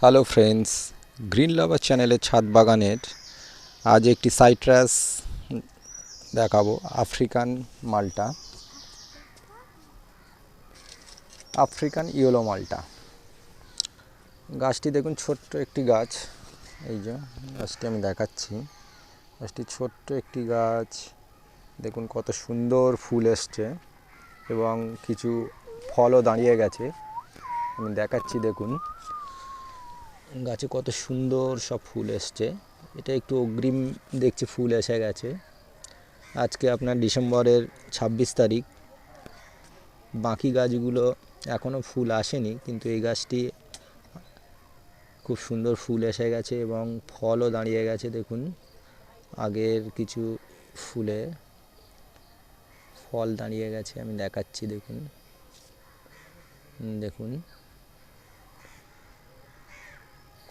Hello friends green লাভার চ্যানেলের ছাদ বাগানের আজ একটি সাইট্রাস দেখাবো আফ্রিকান মালটা আফ্রিকান ইয়েলো মালটা গাছটি দেখুন, ছোট্ট একটি গাছ। এই যে, গাছটি আমি দেখাচ্ছি। গাছটি ছোট্ট একটি গাছ। দেখুন কত সুন্দর ফুল এসছে এবং কিছু ফলও দাঁড়িয়ে গেছে। আমি দেখাচ্ছি, দেখুন। গাছে কত সুন্দর সব ফুল এসছে। এটা একটু অগ্রিম দেখছি ফুল এসে গেছে। আজকে আপনার ডিসেম্বরের ছাব্বিশ তারিখ। বাকি গাছগুলো এখনও ফুল আসেনি, কিন্তু এই গাছটি খুব সুন্দর ফুল এসে গেছে এবং ফলও দাঁড়িয়ে গেছে দেখুন। আগের কিছু ফুলে ফল দাঁড়িয়ে গেছে, আমি দেখাচ্ছি দেখুন। দেখুন।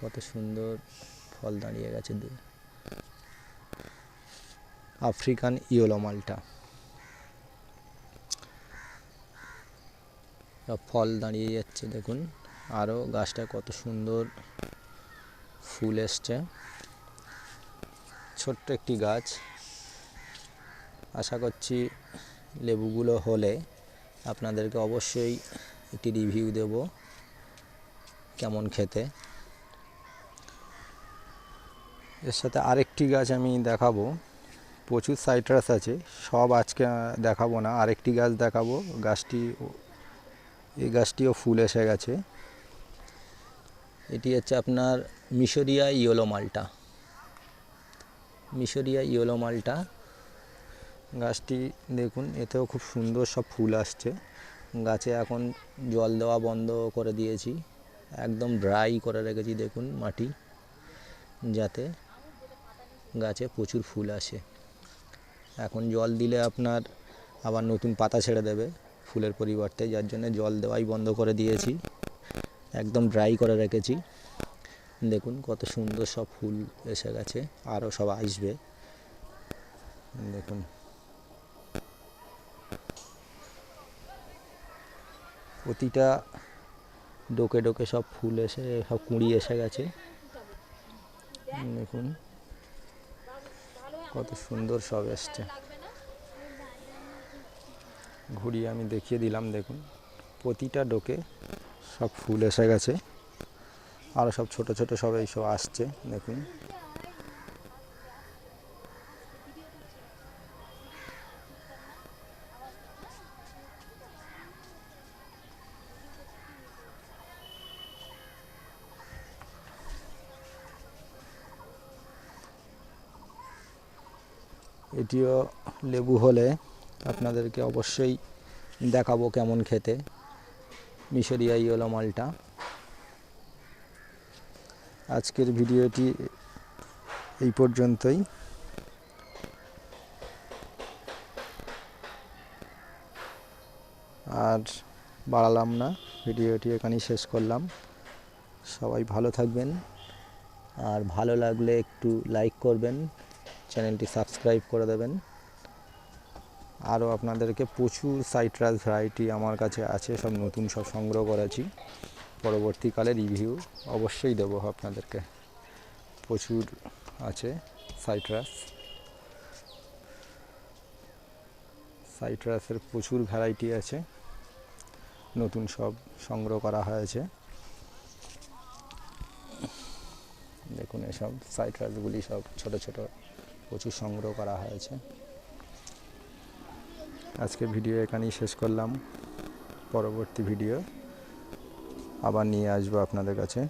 কত সুন্দর ফল দাঁড়িয়ে গেছে দু- আফ্রিকান ইয়েলো মালটা। ফল দাঁড়িয়ে যাচ্ছে, দেখুন। আরও গাছটা কত সুন্দর ফুল এসছে। ছোট্ট একটি গাছ। আশা করছি লেবুগুলো হলে আপনাদেরকে অবশ্যই একটি রিভিউ দেব কেমন খেতে। এর সাথে আরেকটি গাছ আমি দেখাবো। প্রচুর সাইট্রাস আছে, সব আজকে দেখাবো না, আরেকটি গাছ দেখাবো। গাছটি এই গাছটিও ফুল এসে গেছে। এটি হচ্ছে আপনার মিশরিয়া ইয়েলো মালটা। মিশরিয়া ইয়েলো মালটা। গাছটি দেখুন, এতেও খুব সুন্দর সব ফুল আসছে। গাছে এখন জল দেওয়া বন্ধ করে দিয়েছি। একদম ড্রাই করে রেখেছি, দেখুন মাটি, যাতে গাছে প্রচুর ফুল আসে। এখন জল দিলে আপনার আবার নতুন পাতা ছেড়ে দেবে ফুলের পরিবর্তে, যার জন্য জল দেওয়াই বন্ধ করে দিয়েছি। একদম ড্রাই করে রেখেছি। দেখুন কত সুন্দর সব ফুল এসে গেছে, আরও সব আসবে। দেখুন। প্রতিটা ডোকে ডোকে সব ফুল এসে, সব কুঁড়ি এসে গেছে। দেখুন। কত সুন্দর সব এসছে। ঘুরিয়ে আমি দেখিয়ে দিলাম, দেখুন। প্রতিটা ডোকে সব ফুল এসে গেছে। আরও সব ছোট ছোট সব এইসব আসছে, দেখুন। এটিও লেবু হলে আপনাদেরকে অবশ্যই দেখাবো কেমন খেতে। মিশরিয়া ইয়েলো মালটা। আজকের ভিডিওটি এই পর্যন্তই। আর বাড়ালাম না, ভিডিওটি এখানেই শেষ করলাম। সবাই ভালো থাকবেন। আর ভালো লাগলে একটু লাইক করবেন। চ্যানেলটি সাবস্ক্রাইব করে দেবেন। আরও আপনাদেরকে প্রচুর সাইট্রাস ভ্যারাইটি আমার কাছে আছে, সব নতুন, সব সংগ্রহ করেছি। পরবর্তীকালে রিভিউ অবশ্যই দেবো আপনাদেরকে। প্রচুর আছে সাইট্রাস। সাইট্রাসের প্রচুর ভ্যারাইটি আছে। নতুন সব সংগ্রহ করা হয়েছে। দেখুন এসব সাইট্রাসগুলি সব ছোট ছোট প্রচুর সংগ্রহ করা হয়েছে। আজকে ভিডিও এখানেই শেষ করলাম। পরবর্তী ভিডিও আবার নিয়ে আসব আপনাদের কাছে।